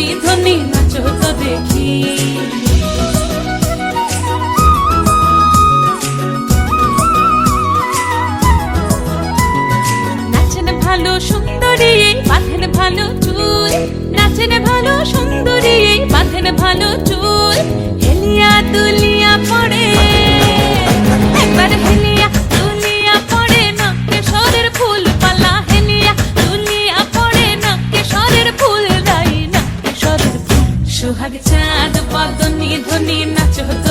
ধনী ধনী নাচো তো দেখি। চাঁদ পদ্মনি ধ্বনি নাচ হতো